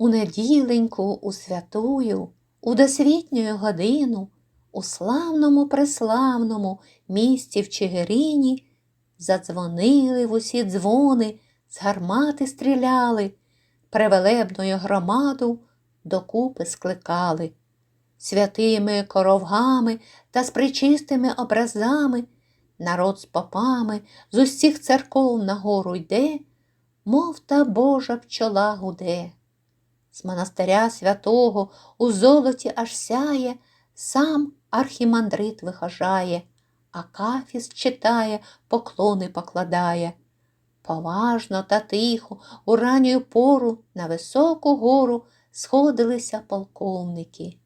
У неділеньку, у святую, у досвітню годину, у славному преславному місті в Чигирині задзвонили в усі дзвони, з гармати стріляли, превелебною громаду докупи скликали. Святими коровгами та з причистими образами народ з попами з усіх церков нагору йде, мов та Божа пчола гуде. З монастиря святого у золоті аж сяє, сам архімандрит вихожає, а кафіс читає, поклони покладає. Поважно та тихо у ранню пору на високу гору сходилися полковники.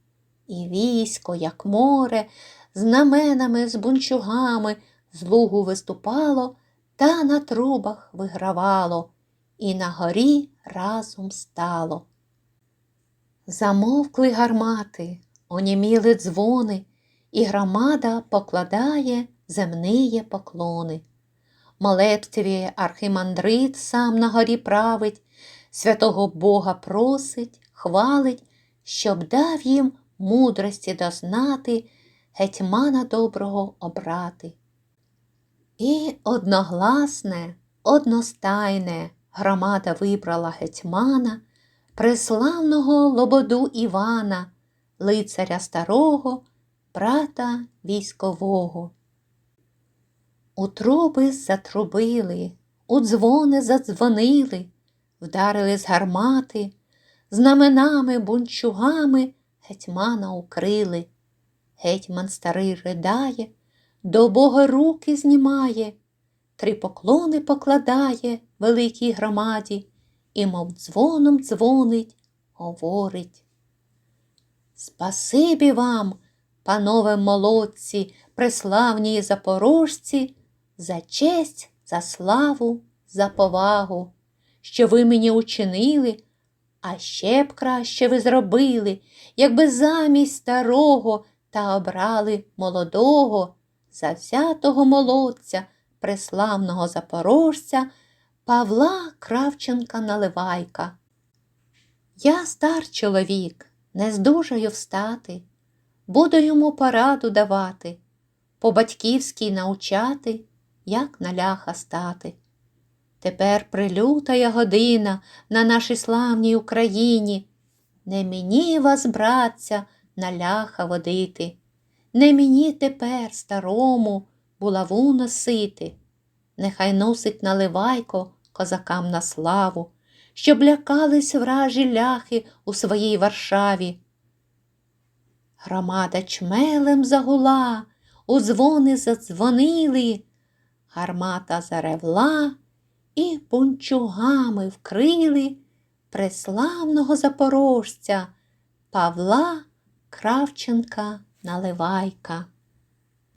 І військо, як море, знаменами з бунчугами з лугу виступало та на трубах вигравало, і на горі разом стало. Замовкли гармати, оніміли дзвони, і громада покладає земниє поклони. Молебстві архимандрит сам на горі править, святого Бога просить, хвалить, щоб дав їм мудрості дознати, гетьмана доброго обрати. І одногласне, одностайне громада вибрала гетьмана, преславного лободу Івана, лицаря старого, брата військового. У труби затрубили, у дзвони задзвонили, вдарили з гармати, знаменами, бунчугами гетьмана укрили. Гетьман старий ридає, до Бога руки знімає, три поклони покладає великій громаді і, мов дзвоном дзвонить, говорить. Спасибі вам, панове молодці, преславні запорожці, за честь, за славу, за повагу, що ви мені учинили, а ще б краще ви зробили, якби замість старого та обрали молодого, завзятого молодця, преславного запорожця Павла Кравченка Наливайка. Я стар чоловік, не здужаю встати, буду йому пораду давати, по батьківській научати, як на ляха стати. Тепер прилютая година на нашій славній Україні. Не мені вас, братця, на ляха водити, не мені тепер старому булаву носити. Нехай носить наливайко козакам на славу, щоб лякались вражі ляхи у своїй Варшаві. Громада чмелем загула, у дзвони задзвонили, гармата заревла і пунчугами вкрили преславного запорожця Павла Кравченка Наливайка.